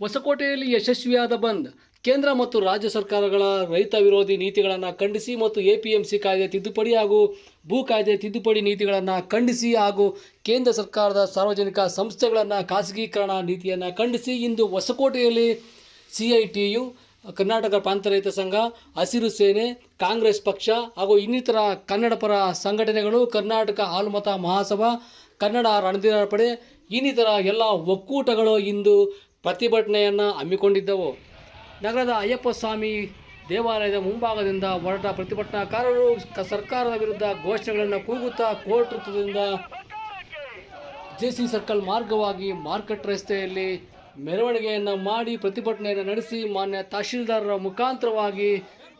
ಹೊಸಕೋಟೆಯಲ್ಲಿ ಯಶಸ್ವಿಯಾದ ಬಂದ್. ಕೇಂದ್ರ ಮತ್ತು ರಾಜ್ಯ ಸರ್ಕಾರಗಳ ರೈತ ವಿರೋಧಿ ನೀತಿಗಳನ್ನು ಖಂಡಿಸಿ ಮತ್ತು ಎ ಪಿ ಎಂ ಸಿ ಕಾಯ್ದೆ ತಿದ್ದುಪಡಿ ಹಾಗೂ ಭೂ ಕಾಯ್ದೆ ತಿದ್ದುಪಡಿ ನೀತಿಗಳನ್ನು ಖಂಡಿಸಿ ಹಾಗೂ ಕೇಂದ್ರ ಸರ್ಕಾರದ ಸಾರ್ವಜನಿಕ ಸಂಸ್ಥೆಗಳನ್ನು ಖಾಸಗೀಕರಣ ನೀತಿಯನ್ನು ಖಂಡಿಸಿ ಇಂದು ಹೊಸಕೋಟೆಯಲ್ಲಿ C I T U Karnataka ಪ್ರಾಂತ ರೈತ ಸಂಘ, ಹಸಿರು ಸೇನೆ, ಕಾಂಗ್ರೆಸ್ ಪಕ್ಷ ಹಾಗೂ ಇನ್ನಿತರ ಕನ್ನಡ ಪರ ಸಂಘಟನೆಗಳು, ಕರ್ನಾಟಕ ಹಾಲುಮತ ಮಹಾಸಭಾ, ಕನ್ನಡ ರಣಧೀರ ಪಡೆ, ಇನ್ನಿತರ ಎಲ್ಲ ಒಕ್ಕೂಟಗಳು ಇಂದು ಪ್ರತಿಭಟನೆಯನ್ನು ಹಮ್ಮಿಕೊಂಡಿದ್ದವು. ನಗರದ ಅಯ್ಯಪ್ಪ ಸ್ವಾಮಿ ದೇವಾಲಯದ ಮುಂಭಾಗದಿಂದ ಹೊರಟ ಪ್ರತಿಭಟನಾಕಾರರು ಸರ್ಕಾರದ ವಿರುದ್ಧ ಘೋಷಣೆಗಳನ್ನು ಕೂಗುತ್ತಾ ಕೋರ್ಟ್ ವೃತ್ತದಿಂದ ಜೆ ಸಿ ಸರ್ಕಲ್ ಮಾರ್ಗವಾಗಿ ಮಾರ್ಕೆಟ್ ರಸ್ತೆಯಲ್ಲಿ ಮೆರವಣಿಗೆಯನ್ನು ಮಾಡಿ ಪ್ರತಿಭಟನೆಯನ್ನು ನಡೆಸಿ ಮಾನ್ಯ ತಹಶೀಲ್ದಾರರ ಮುಖಾಂತರವಾಗಿ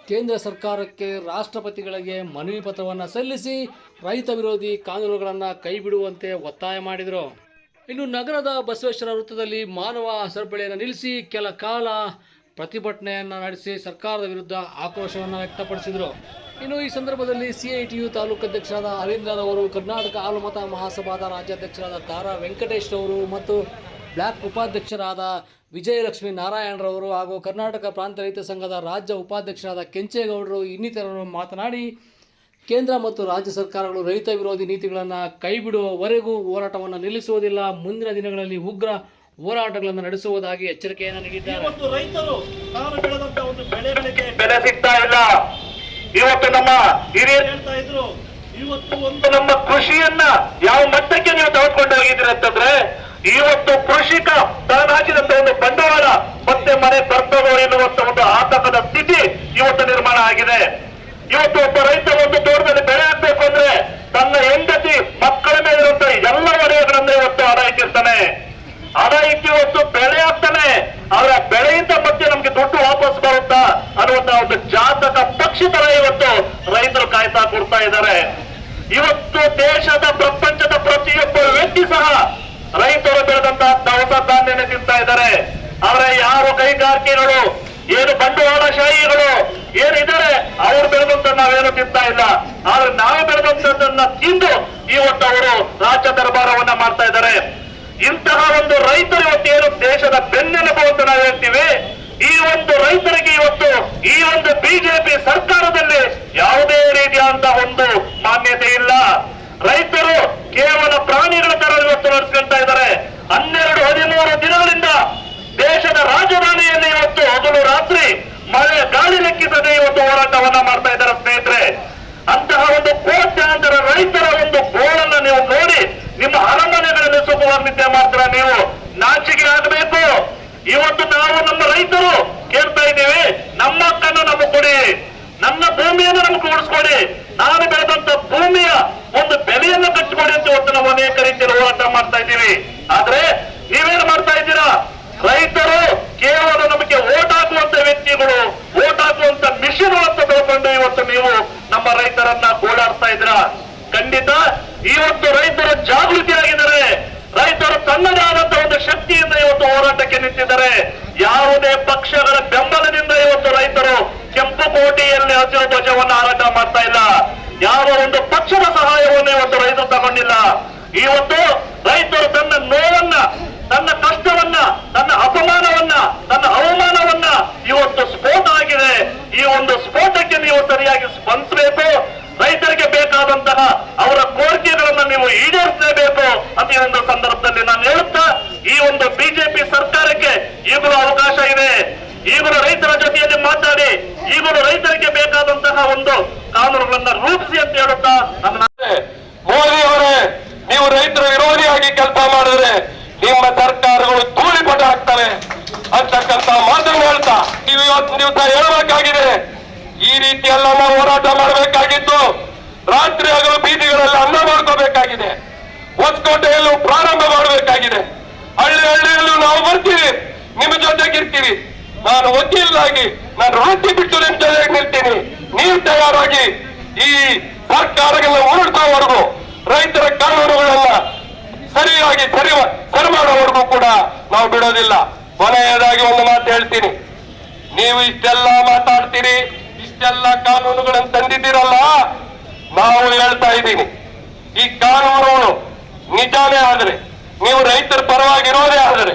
ಕೇಂದ್ರ ಸರ್ಕಾರಕ್ಕೆ ರಾಷ್ಟ್ರಪತಿಗಳಿಗೆ ಮನವಿ ಪತ್ರವನ್ನು ಸಲ್ಲಿಸಿ ರೈತ ವಿರೋಧಿ ಕಾನೂನುಗಳನ್ನು ಕೈಬಿಡುವಂತೆ ಒತ್ತಾಯ ಮಾಡಿದರು. ಇನ್ನು ನಗರದ ಬಸವೇಶ್ವರ ವೃತ್ತದಲ್ಲಿ ಮಾನವ ಸರಪಳಿಯನ್ನು ನಿಲ್ಲಿಸಿ ಕೆಲ ಕಾಲ ಪ್ರತಿಭಟನೆಯನ್ನು ನಡೆಸಿ ಸರ್ಕಾರದ ವಿರುದ್ಧ ಆಕ್ರೋಶವನ್ನು ವ್ಯಕ್ತಪಡಿಸಿದರು. ಇನ್ನು ಈ ಸಂದರ್ಭದಲ್ಲಿ ಸಿಐಟಿಯು ತಾಲೂಕು ಅಧ್ಯಕ್ಷರಾದ ಹರೀಂದ್ರರವರು ಕರ್ನಾಟಕ ಹಾಲುಮತ ಮಹಾಸಭಾದ ರಾಜ್ಯಾಧ್ಯಕ್ಷರಾದ ತಾರಾ ವೆಂಕಟೇಶ್ ಅವರು ಮತ್ತು ಬ್ಲಾಕ್ ಉಪಾಧ್ಯಕ್ಷರಾದ ವಿಜಯಲಕ್ಷ್ಮಿ ನಾರಾಯಣರವರು ಹಾಗೂ ಕರ್ನಾಟಕ ಪ್ರಾಂತ ರೈತ ಸಂಘದ ರಾಜ್ಯ ಉಪಾಧ್ಯಕ್ಷರಾದ ಕೆಂಚೇಗೌಡರು ಇನ್ನಿತರರು ಮಾತನಾಡಿ ಕೇಂದ್ರ ಮತ್ತು ರಾಜ್ಯ ಸರ್ಕಾರಗಳು ರೈತ ವಿರೋಧಿ ನೀತಿಗಳನ್ನು ಕೈಬಿಡುವವರೆಗೂ ಹೋರಾಟವನ್ನು ನಿಲ್ಲಿಸುವುದಿಲ್ಲ. ಮುಂದಿನ ದಿನಗಳಲ್ಲಿ ಉಗ್ರ ಹೋರಾಟಗಳನ್ನು ನಡೆಸುವುದಾಗಿ ಎಚ್ಚರಿಕೆಯನ್ನು ನೀಡಿದ್ದಾರೆ. ಇವತ್ತು ರೈತರು ತಾನು ಬೆಳೆದಂತ ಒಂದು ಬೆಳೆಗಳಿಗೆ ಬೆಲೆ ಸಿಗ್ತಾ ಇಲ್ಲ. ಇವತ್ತು ನಮ್ಮ ಹಿರಿಯರು ಹೇಳ್ತಾ ಇದ್ರು ಇವತ್ತು ಒಂದು ನಮ್ಮ ಕೃಷಿಯನ್ನ ಯಾವ ಮಟ್ಟಕ್ಕೆ ನೀವು ತೆಗೆದುಕೊಂಡು ಹೋಗಿದ್ದೀರಿ ಅಂತಂದ್ರೆ ಇವತ್ತು ಕೃಷಿಕ ತಾನು ಹಾಕಿದಂತ ಒಂದು ಬಂಡವಾಳ ಮತ್ತೆ ಮನೆ ತರ್ತದೋ ಎನ್ನುವಂತ ಒಂದು ಆತಂಕದ ಸ್ಥಿತಿ ಇವತ್ತು ನಿರ್ಮಾಣ ಆಗಿದೆ. ಇವತ್ತು ಒಬ್ಬ ರೈತ ಒಂದು ತೋಟದಲ್ಲಿ ಬೆಳೆ ಹಾಕ್ಬೇಕು ಅಂದ್ರೆ ತನ್ನ ಹೆಂಡತಿ ಮಕ್ಕಳ ಮೇಲೆ ಎಲ್ಲ ವಲಯಗಳನ್ನ ಇವತ್ತು ಹಣ ಇಟ್ಟಿರ್ತಾನೆ ಇಟ್ಟು ಇವತ್ತು ಬೆಳೆ ಹಾಕ್ತಾನೆ. ಅವರ ಬೆಳೆಯಿಂದ ಮತ್ತೆ ನಮ್ಗೆ ದುಡ್ಡು ವಾಪಸ್ ಬರುತ್ತಾ ಅನ್ನುವಂತ ಒಂದು ಜಾತಕ ಪಕ್ಷಿ ತರ ಇವತ್ತು ರೈತರು ಕಾಯ್ತಾ ಕೊಡ್ತಾ ಇದ್ದಾರೆ. ಇವತ್ತು ದೇಶದ ಪ್ರಪಂಚದ ಪ್ರತಿಯೊಬ್ಬ ವ್ಯಕ್ತಿ ಸಹ ರೈತರು ಬೆಳೆದಂತಹ ದವಸ ಧಾನ್ಯನ ತಿಂತಾ ಇದ್ದಾರೆ. ಆದ್ರೆ ಯಾರು ಕೈಗಾರಿಕೆಗಳು ಏನು ಬಂಡವಾಳಶಾಹಿಗಳು ಏನಿದ್ದಾರೆ ಅವ್ರು ಬೆಳೆದಂತ ನಾವೇನು ತಿಂತಾ ಇಲ್ಲ. ಆದ್ರೆ ನಾವೇ ಬೆಳೆದಂತದನ್ನ ತಿಂದು ಇವತ್ತು ಅವರು ರಾಜ್ಯ ದರ್ಬಾರವನ್ನ ಮಾಡ್ತಾ ಇದ್ದಾರೆ. ಇಂತಹ ಒಂದು ರೈತರು ಇವತ್ತು ಏನು ದೇಶದ ಬೆನ್ನೆಲುಬು ಅಂತ ನಾವು ಹೇಳ್ತೀವಿ. ಈ ಒಂದು ರೈತರಿಗೆ ಇವತ್ತು ಈ ಒಂದು ಬಿಜೆಪಿ ಸರ್ಕಾರದಲ್ಲಿ ಯಾವುದೇ ರೀತಿಯಾದಂತಹ ಒಂದು ಮಾನ್ಯತೆ ಇಲ್ಲ. ರೈತರು ಕೇವಲ ಪ್ರಾಣಿಗಳ ತರ ಇವತ್ತು ನಡೆಸ್ಕೊಂತ ಇದ್ದಾರೆ. ಹನ್ನೆರಡು, ಹದಿಮೂರು ದಿನಗಳಿಂದ ದೇಶದ ರಾಜಧಾನಿಯಲ್ಲಿ ಇವತ್ತು ಹಗಲು ರಾತ್ರಿ ಮಳೆ ಗಾಳಿ ಲೆಕ್ಕಿಸದೆ ಇವತ್ತು ಹೋರಾಟವನ್ನ ಮಾಡ್ತಾ ಇದ್ದಾರೆ ಸ್ನೇಹಿತರೆ ಅಂತಹ ಒಂದು ಕೋಟ್ಯಾಂತರ ರೈತರ ಒಂದು ಗೋಳನ್ನ ನೀವು ನೋಡಿ ನಿಮ್ಮ ಅರಮನೆಗಳಲ್ಲಿ ಸುಖವಾಗಿ ನಿದ್ದೆ ಮಾಡ್ತೀರಾ ನೀವು ನಾಚಿಕೆ ಆಗಬೇಕು ಇವತ್ತು ನಾವು ನಮ್ಮ ರೈತರು ಕೇಳ್ತಾ ಇದ್ದೀವಿ. ನಮ್ಮ ಹಕ್ಕನ್ನು ನಮಗೆ ಕೊಡಿ. ನನ್ನ ಭೂಮಿಯನ್ನು ನಮಗೆ ಉಳಿಸ್ಕೊಡಿ. ನಾನು ಬೆಳೆದಂತ ಭೂಮಿಯ ಒಂದು ಬೆಲೆಯನ್ನು ಕಟ್ಟಿಕೊಡಿ ಅಂತ ಇವತ್ತು ನಾವು ಅನೇಕ ರೀತಿಯಲ್ಲಿ ಹೋರಾಟ ಮಾಡ್ತಾ ಇದ್ದೀವಿ. ಆದ್ರೆ ನೀವೇನ್ ಮಾಡ್ತಾ ಇದ್ದೀರಾ? ರೈತರು ಕೇವಲ ನಮಗೆ ಓಟ್ ಹಾಕುವಂತ ವ್ಯಕ್ತಿಗಳು ಓಟ್ ಹಾಕುವಂತ ಮಿಷಿನ್ ಅಂತ ತಿಳ್ಕೊಂಡು ಇವತ್ತು ನೀವು ನಮ್ಮ ರೈತರನ್ನ ಓಡಾಡ್ತಾ ಇದ್ದೀರಾ? ಖಂಡಿತ. ಇವತ್ತು ರೈತರು ಜಾಗೃತಿಯಾಗಿದ್ದಾರೆ. ರೈತರು ತನ್ನದೇ ಆದಂತಹ ಒಂದು ಶಕ್ತಿಯಿಂದ ಇವತ್ತು ಹೋರಾಟಕ್ಕೆ ನಿಂತಿದ್ದಾರೆ. ಯಾವುದೇ ಪಕ್ಷಗಳ ಬೆಂಬಲದಿಂದ ಇವತ್ತು ರೈತರು ಕೆಂಪು ಕೋಟೆಯಲ್ಲಿ ಹಸಿರು ಧ್ವಜವನ್ನು ಹಾರಾಟ ಮಾಡ್ತಾ ಇಲ್ಲ. ಯಾವ ಒಂದು ಪಕ್ಷದ ಸಹಾಯವನ್ನು ಇವತ್ತು ರೈತರು ತಗೊಂಡಿಲ್ಲ. ಇವತ್ತು ರೈತರು ತನ್ನ ನೋವನ್ನ ತನ್ನ ಕಷ್ಟವನ್ನ ತನ್ನ ಅಪಮಾನವನ್ನ ತನ್ನ ಅವಮಾನವನ್ನ ಇವತ್ತು ಸ್ಫೋಟ ಆಗಿದೆ ಈ ಒಂದು ಸ್ಫೋಟಕ್ಕೆ ನೀವು ಸರಿಯಾಗಿ ಸ್ಪಂದಿಸಬೇಕು ರೈತರಿಗೆ ಬೇಕಾದಂತಹ ಅವರ ಕೋರಿಕೆಗಳನ್ನ ನೀವು ಈಡೇರಿಸಲೇಬೇಕು ಅಂತ ಈ ಒಂದು ಸಂದರ್ಭದಲ್ಲಿ ನಾನು ಹೇಳುತ್ತಾ ಈ ಒಂದು ಬಿಜೆಪಿ ಸರ್ಕಾರಕ್ಕೆ ಈಗಲೂ ಅವಕಾಶ ಇದೆ ಈಗಲೂ ರೈತರ ಜೊತೆಯಲ್ಲಿ ಮಾತಾಡಿ ಈಗಲೂ ರೈತರಿಗೆ ಬೇಕಾದಂತಹ ಒಂದು ಕಾನೂನುಗಳನ್ನ ರೂಪಿಸಿ ಅಂತ ಹೇಳುತ್ತಾ ನನ್ನ ಮೋದಿ ಅವರೇ, ನೀವು ರೈತರ ವಿರೋಧಿಯಾಗಿ ಕೆಲಸ ಮಾಡಿದ್ರೆ ನಿಮ್ಮ ಸರ್ಕಾರಗಳು ಧೂಳಿಪಟ ಹಾಕ್ತವೆ ಅಂತಕ್ಕಂತ ಮಾತನ್ನು ಹೇಳ್ತಾ. ನೀವು ಇವತ್ತು ದಿವಸ ಹೇಳಬೇಕಾಗಿದೆ, ಈ ರೀತಿ ಎಲ್ಲ ನಾವು ಹೋರಾಟ ಮಾಡಬೇಕಾಗಿತ್ತು ರಾತ್ರಿ ಹಗಲು ಬೀದಿಗಳಲ್ಲಿ ಅನ್ನ ಮಾಡ್ಕೋಬೇಕಾಗಿದೆ, ಹೊಸಕೋಟೆಯಲ್ಲೂ ಪ್ರಾರಂಭ ಮಾಡಬೇಕಾಗಿದೆ. ಹಳ್ಳಿ ಹಳ್ಳಿಯಲ್ಲೂ ನಾವು ಬರ್ತೀವಿ, ನಿಮ್ಮ ಜೊತೆಗಿರ್ತೀವಿ. ನಾನು ವಕೀಲರಾಗಿ ನಾನು ವೃತ್ತಿ ಬಿಟ್ಟು ನಿಮ್ ಜೊತೆಗೆ ನಿಲ್ತೀನಿ. ನೀವು ತಯಾರಾಗಿ ಈ ಸರ್ಕಾರಗಳನ್ನ ಉರುಳಿಸೋವರೆಗೂ ರೈತರ ಕಾನೂನುಗಳನ್ನ ಸರಿಯಾಗಿ ಸರಿ ಸರಿ ಮಾಡೋವರೆಗೂ ಕೂಡ ನಾವು ಬಿಡೋದಿಲ್ಲ. ಕೊನೆಯದಾಗಿ ಒಂದು ಮಾತು ಹೇಳ್ತೀನಿ. ನೀವು ಇಷ್ಟೆಲ್ಲ ಮಾತಾಡ್ತೀರಿ, ಇಷ್ಟೆಲ್ಲ ಕಾನೂನುಗಳನ್ನು ತಂದಿದ್ದೀರಲ್ಲ? ನಾವು ಹೇಳ್ತಾ ಇದ್ದೀನಿ. ಈ ಕಾನೂನುಗಳು ನಿಜಾನೇ ಆದರೆ, ನೀವು ರೈತರ ಪರವಾಗಿರೋದೇ ಆದರೆ,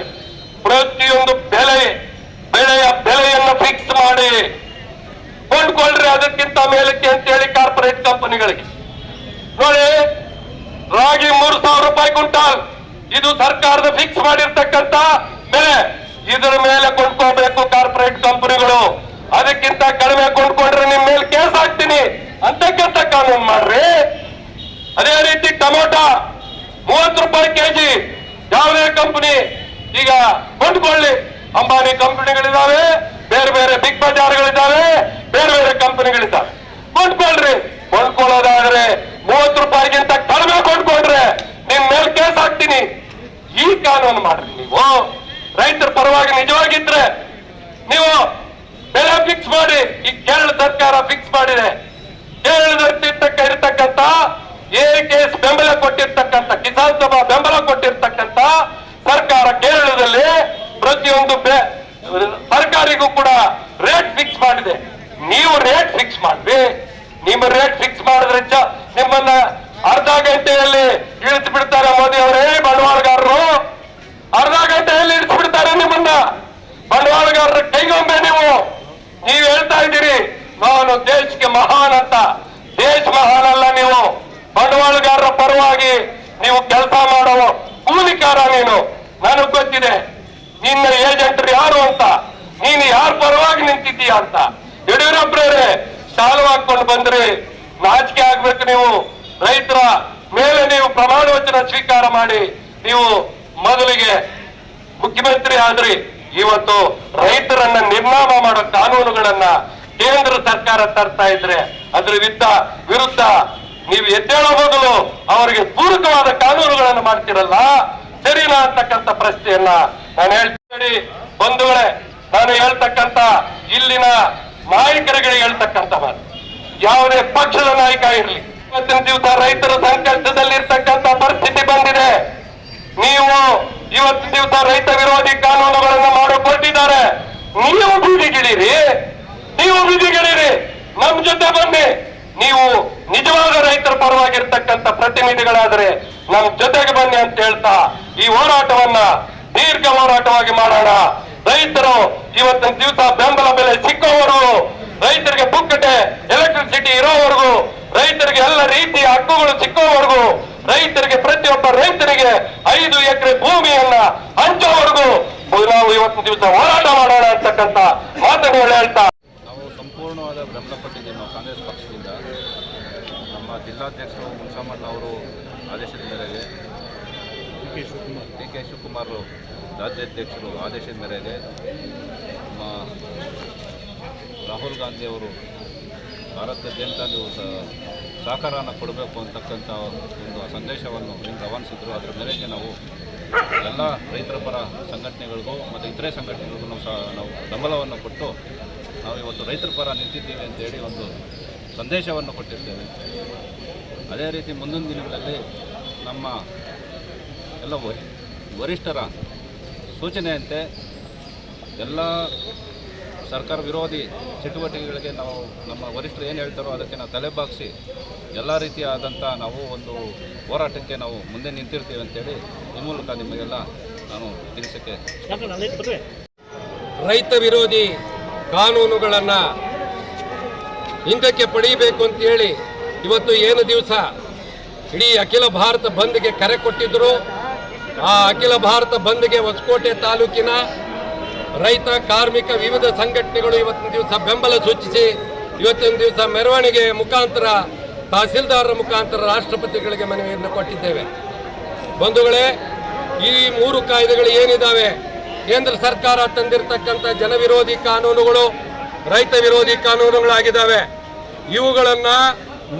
ಪ್ರತಿಯೊಂದು ಬೆಲೆ ಅದಕ್ಕಿಂತ ಮೇಲಕ್ಕೆ ಅಂತೇಳಿ ಕಾರ್ಪೊರೇಟ್ ಕಂಪನಿಗಳಿಗೆ ನೋಡಿ, ರಾಗಿ ಮೂರು ಸಾವಿರ ರೂಪಾಯಿ ಕುಂಟ ಇದು ಸರ್ಕಾರದ ಫಿಕ್ಸ್ ಮಾಡಿರ್ತಕ್ಕಂತ ಬೆಲೆ. ಇದರ ಮೇಲೆ ಕೊಂಡ್ಕೋಬೇಕು ಕಾರ್ಪೊರೇಟ್ ಕಂಪನಿಗಳು ಅದಕ್ಕಿಂತ ಕಡಿಮೆ ಕೊಂಡ್ಕೊಂಡ್ರೆ ನಿಮ್ ಮೇಲೆ ಕೇಸ್ ಹಾಕ್ತೀನಿ. ಅಂತಕ್ಕಂತ ಕಾನೂನು ಮಾಡ್ರಿ. ಅದೇ ರೀತಿ ಟೊಮೊಟೊ ಮೂವತ್ತು ರೂಪಾಯಿ ಕೆಜಿ. ಯಾವುದೇ ಕಂಪನಿ ಈಗ ಕೊಂಡ್ಕೊಳ್ಳಿ. ಅಂಬಾನಿ ಕಂಪನಿಗಳಿದಾವೆ ಬೇರೆ ಬೇರೆ ಬಿಗ್ ಬಜಾರ್ಗಳಿದ್ದಾವೆ ಬೇರೆ ಬೇರೆ ಕಂಪನಿಗಳಿದ್ದಾವೆ ಕೊಂಡ್ಕೊಳ್ರಿ. ಕೊಂಡ್ಕೊಳ್ಳೋದಾದ್ರೆ ಮೂವತ್ತು ರೂಪಾಯಿಗಿಂತ ಕಡಿಮೆ ಕೊಂಡ್ಕೊಂಡ್ರೆ ನಿಮ್ ಮೇಲೆ ಕೇಸ್ ಹಾಕ್ತೀನಿ. ಈ ಕಾನೂನು ಮಾಡ್ರಿ ನೀವು. ರೈತರ ಪರವಾಗಿ ನಿಜವಾಗಿದ್ರೆ ನೀವು ಬೆಲೆ ಫಿಕ್ಸ್ ಮಾಡಿ, ಈ ಕೇರಳ ಸರ್ಕಾರ ಫಿಕ್ಸ್ ಮಾಡಿದೆ. ಕೇರಳದಲ್ಲಿರ್ತಕ್ಕ ಇರತಕ್ಕಂತ ಎಕೆಎಸ್ ಬೆಂಬಲ ಕೊಟ್ಟಿರ್ತಕ್ಕಂಥ, ಕಿಸಾನ್ ಸಭಾ ಬೆಂಬಲ ಕೊಟ್ಟಿರ್ತಕ್ಕಂಥ ಸರ್ಕಾರ ಕೇರಳದಲ್ಲಿ ಪ್ರತಿಯೊಂದು ಸರ್ಕಾರಿಗೂ ಕೂಡ ರೇಟ್ ಫಿಕ್ಸ್ ಮಾಡಿದೆ. ನೀವು ರೇಟ್ ಫಿಕ್ಸ್ ಮಾಡ್ರಿ. ನಿಮ್ಮ ರೇಟ್ ಫಿಕ್ಸ್ ಮಾಡಿದ್ರೆ ನಿಮ್ಮನ್ನ ಅರ್ಧ ಗಂಟೆಯಲ್ಲಿ ಇಳಿಸಿ ಬಿಡ್ತಾರೆ ಮೋದಿ ಅವರೇ, ಬಂಡವಾಳಗಾರರು. ಅರ್ಧ ಗಂಟೆಯಲ್ಲಿ ಇಳಿಸಿ ಬಿಡ್ತಾರೆ ನಿಮ್ಮನ್ನ. ಬಂಡವಾಳಗಾರರ ಕೈಗೊಂಬೆ ನೀವು. ನೀವು ಹೇಳ್ತಾ ಇದ್ದೀರಿ, ನಾನು ದೇಶಕ್ಕೆ ಮಹಾನ್ ಅಂತ. ದೇಶ ಮಹಾನ್ ಅಲ್ಲ ನೀವು. ಬಂಡವಾಳಗಾರರ ಪರವಾಗಿ ನೀವು ಕೆಲಸ ಮಾಡೋ ಕೂಲಿಕಾರ ನೀನು. ನನಗ್ ಗೊತ್ತಿದೆ, ನಿನ್ನ ಏಜೆಂಟರು ಯಾರು ಅಂತ. ನೀನು ಯಾರ ಪರವಾಗಿ ನಿಂತಿದ್ದೀಯ ಅಂತ. ಯಡಿಯೂರಪ್ಪರವರೇ ಸಾಲು ಹಾಕೊಂಡು ಬಂದ್ರಿ. ನಾಚಿಕೆ ಆಗ್ಬೇಕು ನೀವು. ರೈತರ ಮೇಲೆ ನೀವು ಪ್ರಮಾಣ ವಚನ ಸ್ವೀಕಾರ ಮಾಡಿ. ನೀವು ಮೊದಲಿಗೆ ಮುಖ್ಯಮಂತ್ರಿ ಆದ್ರಿ. ಇವತ್ತು ರೈತರನ್ನ ನಿರ್ನಾಮ ಮಾಡೋ ಕಾನೂನುಗಳನ್ನ ಕೇಂದ್ರ ಸರ್ಕಾರ ತರ್ತಾ ಇದ್ರೆ, ಅದ್ರ ವಿರುದ್ಧ ವಿರುದ್ಧ ನೀವು ಎದ್ದೇಳೋ ಮೊದಲು ಅವರಿಗೆ ಪೂರಕವಾದ ಕಾನೂನುಗಳನ್ನು ಮಾಡ್ತಿರಲ್ಲ? ಸರಿನಾ ಅಂತಕ್ಕಂಥ ಪ್ರಶ್ನೆಯನ್ನ ನಾನು ಹೇಳ್ತೀನಿ. ಬಂಧುಗಳೇ, ನಾನು ಹೇಳ್ತಕ್ಕಂತ ಇಲ್ಲಿನ ನಾಯಕರಿಗೆ ಹೇಳ್ತಕ್ಕಂಥ ಮಾತು ಯಾವುದೇ ಪಕ್ಷದ ನಾಯಕ ಇರಲಿ. ಇವತ್ತಿನ ದಿವಸ ರೈತರ ಸಂಕಷ್ಟದಲ್ಲಿರ್ತಕ್ಕಂಥ ಪರಿಸ್ಥಿತಿ ಬಂದಿದೆ. ನೀವು ಇವತ್ತಿನ ದಿವಸ ರೈತ ವಿರೋಧಿ ಕಾನೂನುಗಳನ್ನು ಮಾಡಿಕೊಟ್ಟಿದ್ದಾರೆ. ನೀವು ಬೀದಿಗಿಳಿರಿ. ನೀವು ಬೀದಿಗಿಳಿರಿ. ನಮ್ ಜೊತೆ ಬನ್ನಿ. ನೀವು ನಿಜವಾದ ರೈತರ ಪರವಾಗಿರ್ತಕ್ಕಂಥ ಪ್ರತಿನಿಧಿಗಳಾದ್ರೆ ನಮ್ ಜೊತೆಗೆ ಬನ್ನಿ ಅಂತ ಹೇಳ್ತಾ ಈ ಹೋರಾಟವನ್ನ ದೀರ್ಘ ಹೋರಾಟವಾಗಿ ಮಾಡೋಣ. ರೈತರು ಇವತ್ತಿನ ದಿವಸ ಬೆಂಬಲ ಬೆಲೆ ಸಿಕ್ಕವರು ರೈತರಿಗೆ ಪುಕ್ಕಟೆ ಎಲೆಕ್ಟ್ರಿಸಿಟಿ ಇರೋವರೆಗೂ, ರೈತರಿಗೆ ಎಲ್ಲ ರೀತಿಯ ಹಕ್ಕುಗಳು ಸಿಕ್ಕುವವರೆಗೂ, ರೈತರಿಗೆ ಪ್ರತಿಯೊಬ್ಬ ರೈತರಿಗೆ ಐದು ಎಕರೆ ಭೂಮಿಯನ್ನ ಹಂಚೋವರೆಗೂ ನಾವು ಇವತ್ತಿನ ದಿವಸ ಹೋರಾಟ ಮಾಡೋಣ ಅಂತಕ್ಕಂತ ಮಾತುಗಳು ಹೇಳ್ತಾ ನಾವು ಸಂಪೂರ್ಣವಾದ ಬೆಂಬಲ ನಾವು ಕಾಂಗ್ರೆಸ್ ಪಕ್ಷದಿಂದ ನಮ್ಮ ಜಿಲ್ಲಾಧ್ಯಕ್ಷರು ಮುನ್ಸಾಮಣ್ಣ ಅವರು ಆದೇಶದ ಮೇರೆಗೆ ಡಿ ಕೆ ಶಿವಕುಮಾರ್ ರಾಜ್ಯಾಧ್ಯಕ್ಷರು ಆದೇಶದ ಮೇರೆಗೆ ನಮ್ಮ ರಾಹುಲ್ ಗಾಂಧಿ ಅವರು ಭಾರತದಾದ್ಯಂತ ನೀವು ಸಹಕಾರನ ಕೊಡಬೇಕು ಅಂತಕ್ಕಂಥ ಒಂದು ಸಂದೇಶವನ್ನು ಏನು ರವಾನಿಸಿದ್ರು. ಅದರ ಮೇರೆಗೆ ನಾವು ಎಲ್ಲ ರೈತರ ಪರ ಸಂಘಟನೆಗಳಿಗೂ ಮತ್ತು ಇತರೆ ಸಂಘಟನೆಗಳಿಗೂ ನಾವು ಸಹ ನಾವು ಬೆಂಬಲವನ್ನು ಕೊಟ್ಟು ನಾವು ಇವತ್ತು ರೈತರ ಪರ ನಿಂತಿದ್ದೀವಿ ಅಂತೇಳಿ ಒಂದು ಸಂದೇಶವನ್ನು ಕೊಟ್ಟಿರ್ತೇವೆ. ಅದೇ ರೀತಿ ಮುಂದಿನ ದಿನಗಳಲ್ಲಿ ನಮ್ಮ ಎಲ್ಲ ವರಿ ವರಿಷ್ಠರ ಸೂಚನೆಯಂತೆ ಎಲ್ಲ ಸರ್ಕಾರ ವಿರೋಧಿ ಚಟುವಟಿಕೆಗಳಿಗೆ ನಾವು ನಮ್ಮ ವರಿಷ್ಠರು ಏನು ಹೇಳ್ತಾರೋ ಅದಕ್ಕೆ ನಾವು ತಲೆಬಾಗಿಸಿ ಎಲ್ಲ ರೀತಿಯಾದಂಥ ನಾವು ಒಂದು ಹೋರಾಟಕ್ಕೆ ನಾವು ಮುಂದೆ ನಿಂತಿರ್ತೀವಿ ಅಂತೇಳಿ ಈ ಮೂಲಕ ನಿಮಗೆಲ್ಲ ನಾನು ತಿಳಿಸಕ್ಕೆ ರೈತ ವಿರೋಧಿ ಕಾನೂನುಗಳನ್ನು ಹಿಂದಕ್ಕೆ ಪಡೀಬೇಕು ಅಂತೇಳಿ ಇವತ್ತು ಏನು ದಿವಸ ಇಡೀ ಅಖಿಲ ಭಾರತ ಬಂದ್ಗೆ ಕರೆ ಕೊಟ್ಟಿದ್ದರು ಆ ಅಖಿಲ ಭಾರತ ಬಂದ್ಗೆ ಹೊಸಕೋಟೆ ತಾಲೂಕಿನ ರೈತ, ಕಾರ್ಮಿಕ ವಿವಿಧ ಸಂಘಟನೆಗಳು ಇವತ್ತಿನ ದಿವಸ ಬೆಂಬಲ ಸೂಚಿಸಿ, ಇವತ್ತಿನ ದಿವಸ ಮೆರವಣಿಗೆ ಮುಖಾಂತರ, ತಹಸೀಲ್ದಾರರ ಮುಖಾಂತರ ರಾಷ್ಟ್ರಪತಿಗಳಿಗೆ ಮನವಿಯನ್ನು ಕೊಟ್ಟಿದ್ದೇವೆ. ಬಂಧುಗಳೇ, ಈ ಮೂರು ಕಾಯ್ದೆಗಳು ಏನಿದ್ದಾವೆ ಕೇಂದ್ರ ಸರ್ಕಾರ ತಂದಿರತಕ್ಕಂಥ ಜನವಿರೋಧಿ ಕಾನೂನುಗಳು, ರೈತ ವಿರೋಧಿ ಕಾನೂನುಗಳಾಗಿದ್ದಾವೆ ಇವುಗಳನ್ನು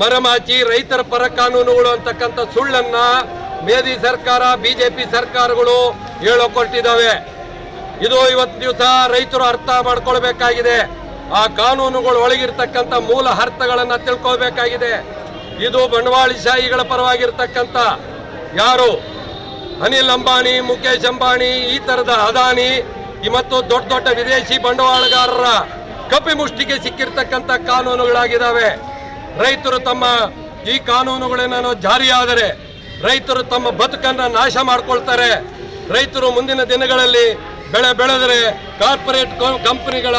ಮರಮಾಚಿ ರೈತರ ಪರ ಕಾನೂನುಗಳು ಅಂತಕ್ಕಂಥ ಸುಳ್ಳನ್ನ ಮೇದಿ ಸರ್ಕಾರ, ಬಿಜೆಪಿ ಸರ್ಕಾರಗಳು ಹೇಳಿಕೊಟ್ಟಿದ್ದಾವೆ ಇದು ಇವತ್ತು ದಿವಸ ರೈತರು ಅರ್ಥ ಮಾಡ್ಕೊಳ್ಬೇಕಾಗಿದೆ. ಆ ಕಾನೂನುಗಳು ಒಳಗಿರ್ತಕ್ಕಂಥ ಮೂಲ ಅರ್ಥಗಳನ್ನು ತಿಳ್ಕೊಬೇಕಾಗಿದೆ ಇದು ಬಂಡವಾಳಶಾಹಿಗಳ ಪರವಾಗಿರ್ತಕ್ಕಂಥ ಯಾರು? ಅನಿಲ್ ಅಂಬಾನಿ ಮುಖೇಶ್ ಅಂಬಾನಿ, ಈ ತರದ ಅದಾನಿ, ಮತ್ತು ದೊಡ್ಡ ದೊಡ್ಡ ವಿದೇಶಿ ಬಂಡವಾಳಗಾರರ ಕಪಿಮುಷ್ಟಿಗೆ ಸಿಕ್ಕಿರ್ತಕ್ಕಂಥ ಕಾನೂನುಗಳಾಗಿದ್ದಾವೆ. ರೈತರು ತಮ್ಮ ಈ ಕಾನೂನುಗಳೇನೋ ಜಾರಿಯಾದರೆ ರೈತರು ತಮ್ಮ ಬದುಕನ್ನು ನಾಶ ಮಾಡ್ಕೊಳ್ತಾರೆ. ರೈತರು ಮುಂದಿನ ದಿನಗಳಲ್ಲಿ ಬೆಳೆ ಬೆಳೆದರೆ ಕಾರ್ಪೊರೇಟ್ ಕಂಪನಿಗಳ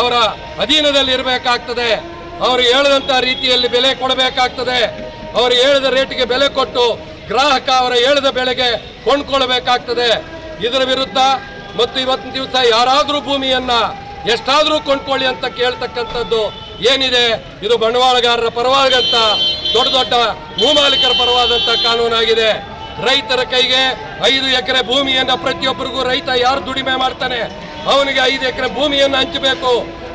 ಅವರ ಅಧೀನದಲ್ಲಿ ಇರಬೇಕಾಗ್ತದೆ. ಅವರು ಹೇಳಿದಂಥ ರೀತಿಯಲ್ಲಿ ಬೆಲೆ ಕೊಡಬೇಕಾಗ್ತದೆ. ಅವರು ಹೇಳಿದ ರೇಟಿಗೆ ಬೆಲೆ ಕೊಟ್ಟು ಗ್ರಾಹಕ ಅವರ ಹೇಳಿದ ಬೆಲೆಗೆ ಕೊಂಡ್ಕೊಳ್ಬೇಕಾಗ್ತದೆ. ಇದರ ವಿರುದ್ಧ ಮತ್ತು ಇವತ್ತಿನ ದಿವಸ ಯಾರಾದರೂ ಭೂಮಿಯನ್ನು ಎಷ್ಟಾದರೂ ಕೊಂಡ್ಕೊಳ್ಳಿ ಅಂತ ಕೇಳ್ತಕ್ಕಂಥದ್ದು ಏನಿದೆ? ಇದು ಬಂಡವಾಳಗಾರರ ಪರವಾದಂತ ದೊಡ್ಡ ದೊಡ್ಡ ಭೂಮಾಲೀಕರ ಪರವಾದಂತ ಕಾನೂನಾಗಿದೆ ರೈತರ ಕೈಗೆ ಐದು ಎಕರೆ ಭೂಮಿಯನ್ನ ಪ್ರತಿಯೊಬ್ಬರಿಗೂ ರೈತ ಯಾರು ದುಡಿಮೆ ಮಾಡ್ತಾನೆ? ಅವನಿಗೆ ಐದು ಎಕರೆ ಭೂಮಿಯನ್ನು ಹಂಚಬೇಕು.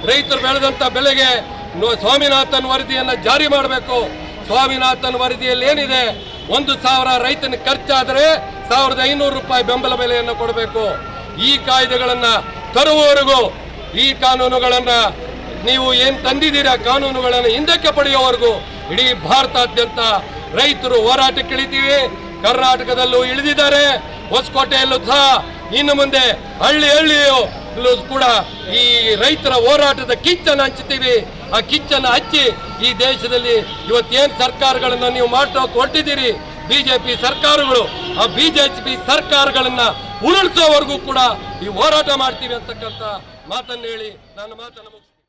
ರೈತರು ಬೆಳೆದಂತ ಬೆಲೆಗೆ ಸ್ವಾಮಿನಾಥನ್ ವರದಿಯನ್ನ ಜಾರಿ ಮಾಡಬೇಕು. ಸ್ವಾಮಿನಾಥನ್ ವರದಿಯಲ್ಲಿ ಏನಿದೆ? ಒಂದು ಸಾವಿರ ರೈತನ ಖರ್ಚಾದರೆ ಸಾವಿರದ ಐನೂರು ರೂಪಾಯಿ ಬೆಂಬಲ ಬೆಲೆಯನ್ನು ಕೊಡಬೇಕು. ಈ ಕಾಯ್ದೆಗಳನ್ನ ತರುವವರೆಗೂ ಈ ಕಾನೂನುಗಳನ್ನ ನೀವು ಏನ್ ತಂದಿದ್ದೀರಾ? ಕಾನೂನುಗಳನ್ನು ಹಿಂದಕ್ಕೆ ಪಡೆಯುವವರೆಗೂ ಇಡೀ ಭಾರತಾದ್ಯಂತ ರೈತರು ಹೋರಾಟಕ್ಕೆ ಇಳಿತೀವಿ ಕರ್ನಾಟಕದಲ್ಲೂ ಇಳಿದಿದ್ದಾರೆ. ಹೊಸಕೋಟೆಯಲ್ಲೂ ಸಹ ಇನ್ನು ಮುಂದೆ ಹಳ್ಳಿ ಹಳ್ಳಿಯು ಕೂಡ ಈ ರೈತರ ಹೋರಾಟದ ಕಿಚ್ಚನ್ನು ಹಂಚುತ್ತೀವಿ ಆ ಕಿಚ್ಚನ್ನು ಹಚ್ಚಿ ಈ ದೇಶದಲ್ಲಿ ಇವತ್ತೇನ್ ಸರ್ಕಾರಗಳನ್ನು ನೀವು ಮಾಡೋಕೆ ಹೊರಟಿದ್ದೀರಿ? ಬಿಜೆಪಿ ಸರ್ಕಾರಗಳು, ಆ ಬಿಜಪಿ ಸರ್ಕಾರಗಳನ್ನು ಉರುಳಿಸೋವರೆಗೂ ಕೂಡ ಈ ಹೋರಾಟ ಮಾಡ್ತೀವಿ ಅಂತಕ್ಕಂಥ ಮಾತನ್ನು ಹೇಳಿ ನನ್ನ ಮಾತನ್ನು